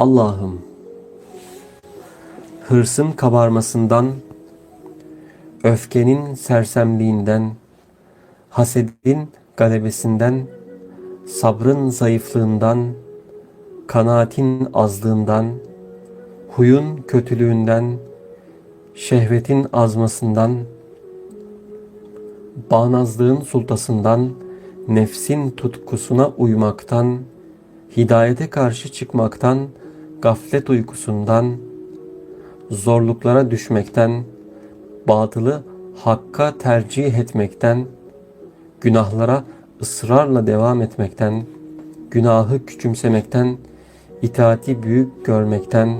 Allah'ım hırsın kabarmasından, öfkenin sersemliğinden, hasedin galebesinden, sabrın zayıflığından, kanaatin azlığından, huyun kötülüğünden, şehvetin azmasından, bağnazlığın sultasından, nefsin tutkusuna uymaktan, hidayete karşı çıkmaktan, gaflet uykusundan, zorluklara düşmekten, batılı hakka tercih etmekten, günahlara ısrarla devam etmekten, günahı küçümsemekten, itaati büyük görmekten,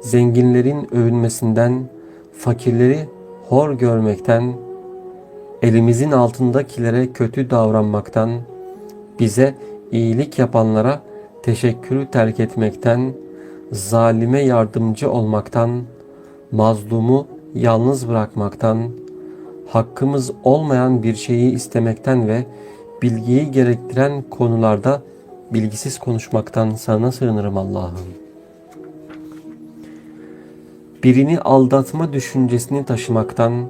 zenginlerin övünmesinden, fakirleri hor görmekten, elimizin altındakilere kötü davranmaktan, bize iyilik yapanlara teşekkürü terk etmekten, zalime yardımcı olmaktan, mazlumu yalnız bırakmaktan, hakkımız olmayan bir şeyi istemekten ve bilgiyi gerektiren konularda bilgisiz konuşmaktan sana sığınırım Allah'ım. Birini aldatma düşüncesini taşımaktan,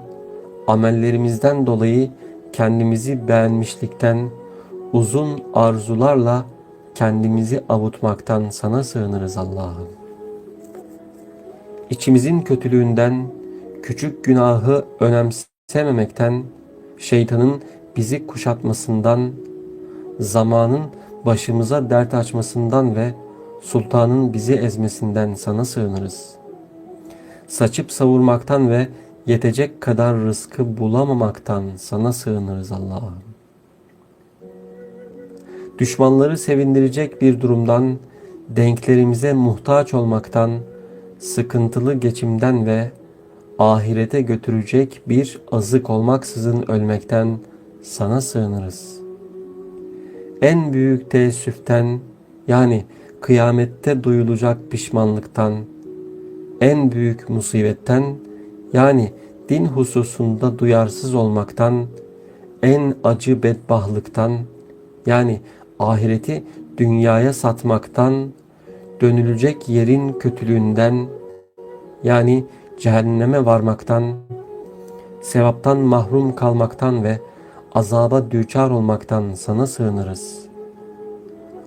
amellerimizden dolayı kendimizi beğenmişlikten, uzun arzularla kendimizi avutmaktan sana sığınırız Allah'ım. İçimizin kötülüğünden, küçük günahı önemsememekten, şeytanın bizi kuşatmasından, zamanın başımıza dert açmasından ve sultanın bizi ezmesinden sana sığınırız. Saçıp savurmaktan ve yetecek kadar rızkı bulamamaktan sana sığınırız Allah'ım. Düşmanları sevindirecek bir durumdan, denklerimize muhtaç olmaktan, sıkıntılı geçimden ve ahirete götürecek bir azık olmaksızın ölmekten sana sığınırız. En büyük teessüften yani kıyamette duyulacak pişmanlıktan, en büyük musibetten yani din hususunda duyarsız olmaktan, en acı bedbahlıktan yani ahireti dünyaya satmaktan, dönülecek yerin kötülüğünden yani cehenneme varmaktan, sevaptan mahrum kalmaktan ve azaba düçar olmaktan sana sığınırız.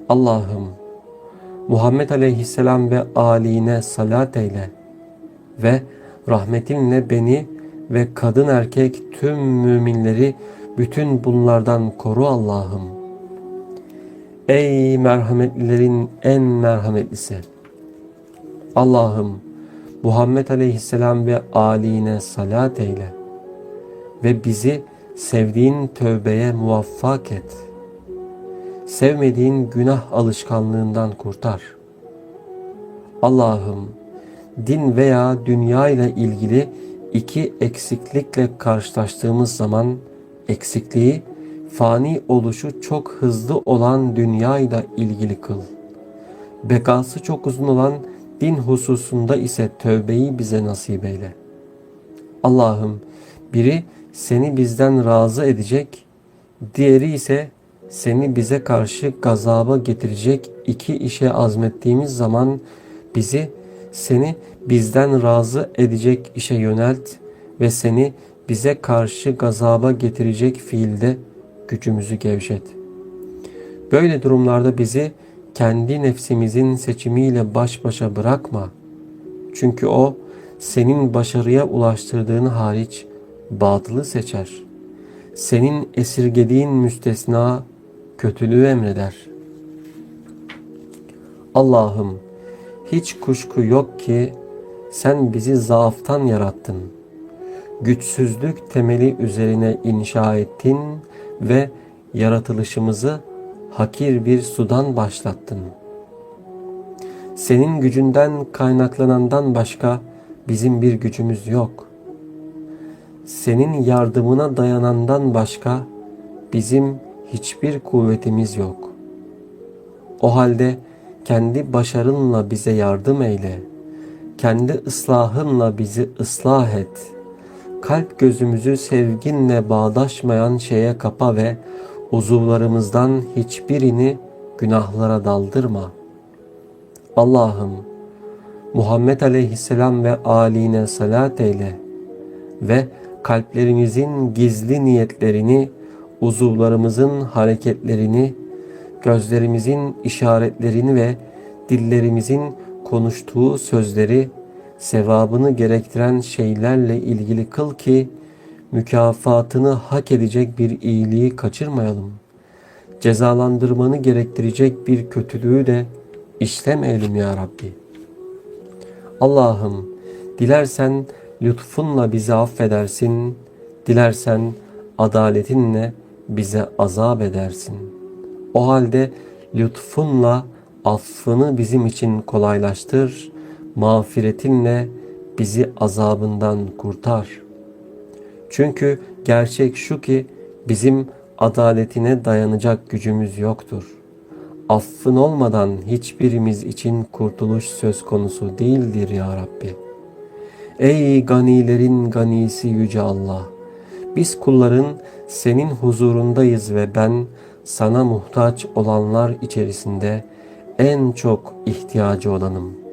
Allah'ım Muhammed Aleyhisselam ve âline salat eyle ve rahmetinle beni ve kadın erkek tüm müminleri bütün bunlardan koru Allah'ım. Ey merhametlilerin en merhametlisi! Allah'ım Muhammed Aleyhisselam ve âline salat eyle ve bizi sevdiğin tövbeye muvaffak et. Sevmediğin günah alışkanlığından kurtar. Allah'ım din veya dünya ile ilgili iki eksiklikle karşılaştığımız zaman eksikliği fani oluşu çok hızlı olan dünya ile ilgili kıl. Bekası çok uzun olan din hususunda ise tövbeyi bize nasip eyle. Allah'ım biri seni bizden razı edecek, diğeri ise seni bize karşı gazaba getirecek iki işe azmettiğimiz zaman bizi seni bizden razı edecek işe yönelt ve seni bize karşı gazaba getirecek fiilde gücümüzü gevşet. Böyle durumlarda bizi kendi nefsimizin seçimiyle baş başa bırakma. Çünkü o senin başarıya ulaştırdığın hariç batılı seçer. Senin esirgediğin müstesna kötülüğü emreder. Allah'ım hiç kuşku yok ki sen bizi zaaftan yarattın. Güçsüzlük temeli üzerine inşa ettin ve yaratılışımızı hakir bir sudan başlattın. Senin gücünden kaynaklanandan başka bizim bir gücümüz yok. Senin yardımına dayanandan başka bizim hiçbir kuvvetimiz yok. O halde kendi başarınla bize yardım eyle. Kendi ıslahınla bizi ıslah et. Kalp gözümüzü sevginle bağdaşmayan şeye kapa ve uzuvlarımızdan hiçbirini günahlara daldırma. Allah'ım Muhammed Aleyhisselam ve âline salat eyle ve kalplerimizin gizli niyetlerini, uzuvlarımızın hareketlerini, gözlerimizin işaretlerini ve dillerimizin konuştuğu sözleri sevabını gerektiren şeylerle ilgili kıl ki mükafatını hak edecek bir iyiliği kaçırmayalım. Cezalandırmanı gerektirecek bir kötülüğü de işlemeyelim ya Rabbi. Allah'ım dilersen lütfunla bizi affedersin, dilersen adaletinle bize azap edersin. O halde lütfunla affını bizim için kolaylaştır, mağfiretinle bizi azabından kurtar. Çünkü gerçek şu ki bizim adaletine dayanacak gücümüz yoktur. Affın olmadan hiçbirimiz için kurtuluş söz konusu değildir ya Rabbi. Ey ganilerin ganisi yüce Allah! Biz kulların senin huzurundayız ve ben sana muhtaç olanlar içerisinde en çok ihtiyacı olanım.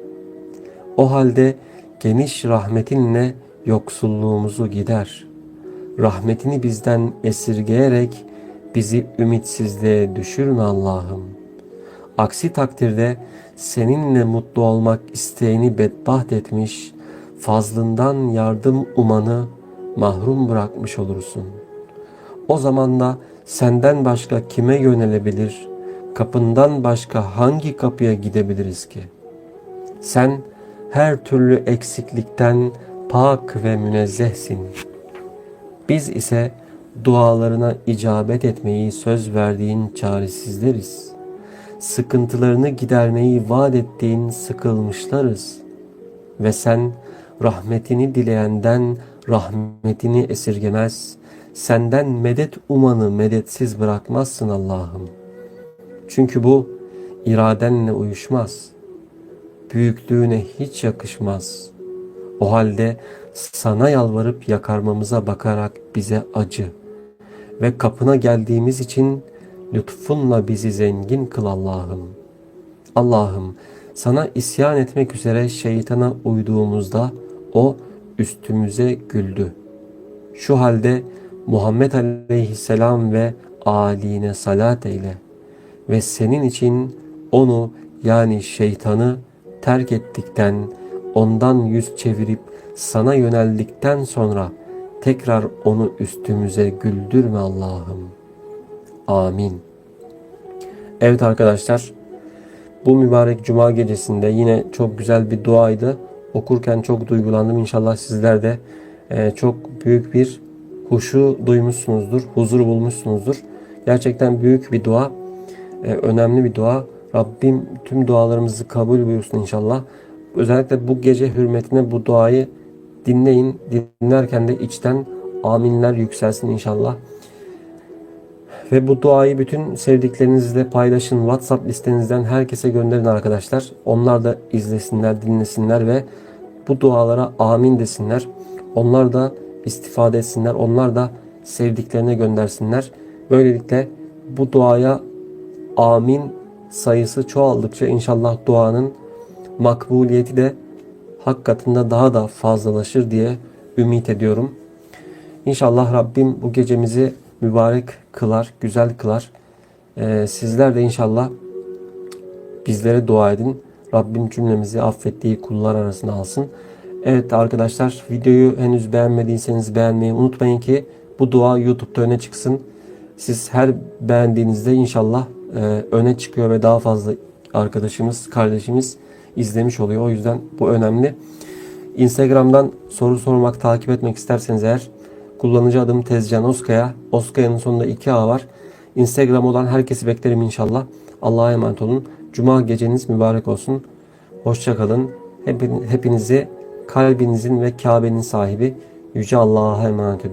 O halde geniş rahmetinle yoksulluğumuzu gider. Rahmetini bizden esirgeyerek bizi ümitsizliğe düşürme Allah'ım. Aksi takdirde seninle mutlu olmak isteğini bedbaht etmiş, fazlından yardım umanı mahrum bırakmış olursun. O zaman da senden başka kime yönelebilir, kapından başka hangi kapıya gidebiliriz ki? Sen her türlü eksiklikten pak ve münezzehsin. Biz ise dualarına icabet etmeyi söz verdiğin çaresizleriz. Sıkıntılarını gidermeyi vaat ettiğin sıkılmışlarız. Ve sen rahmetini dileyenden rahmetini esirgemez, senden medet umanı medetsiz bırakmazsın Allah'ım. Çünkü bu iradenle uyuşmaz. Büyüklüğüne hiç yakışmaz. O halde sana yalvarıp yakarmamıza bakarak bize acı ve kapına geldiğimiz için lütfunla bizi zengin kıl Allah'ım. Allah'ım sana isyan etmek üzere şeytana uyduğumuzda o üstümüze güldü. Şu halde Muhammed aleyhisselam ve aline salat eyle ve senin için onu yani şeytanı terk ettikten, ondan yüz çevirip sana yöneldikten sonra tekrar onu üstümüze güldürme Allah'ım. Amin. Evet arkadaşlar, bu mübarek cuma gecesinde yine çok güzel bir duaydı. Okurken çok duygulandım. İnşallah sizler de e, çok büyük bir huşu duymuşsunuzdur, huzur bulmuşsunuzdur. Gerçekten büyük bir dua, e, önemli bir dua. Rabbim tüm dualarımızı kabul buyursun inşallah. Özellikle bu gece hürmetine bu duayı dinleyin. Dinlerken de içten aminler yükselsin inşallah. Ve bu duayı bütün sevdiklerinizle paylaşın. WhatsApp listenizden herkese gönderin arkadaşlar. Onlar da izlesinler, dinlesinler ve bu dualara amin desinler. Onlar da istifade etsinler. Onlar da sevdiklerine göndersinler. Böylelikle bu duaya amin sayısı çoğaldıkça inşallah duanın makbuliyeti de hak katında daha da fazlalaşır diye ümit ediyorum. İnşallah Rabbim bu gecemizi mübarek kılar, güzel kılar. Ee, sizler de inşallah bizlere dua edin. Rabbim cümlemizi affettiği kullar arasına alsın. Evet arkadaşlar videoyu henüz beğenmediyseniz beğenmeyi unutmayın ki bu dua YouTube'da öne çıksın. Siz her beğendiğinizde inşallah e, öne çıkıyor ve daha fazla arkadaşımız, kardeşimiz izlemiş oluyor. O yüzden bu önemli. Instagram'dan soru sormak, takip etmek isterseniz eğer kullanıcı adım Tezcan Oskaya. Oskaya'nın sonunda 2A var. Instagram olan herkesi beklerim inşallah. Allah'a emanet olun. Cuma geceniz mübarek olsun. Hoşçakalın. Hepinizi kalbinizin ve Kabe'nin sahibi Yüce Allah'a emanet ediyorum.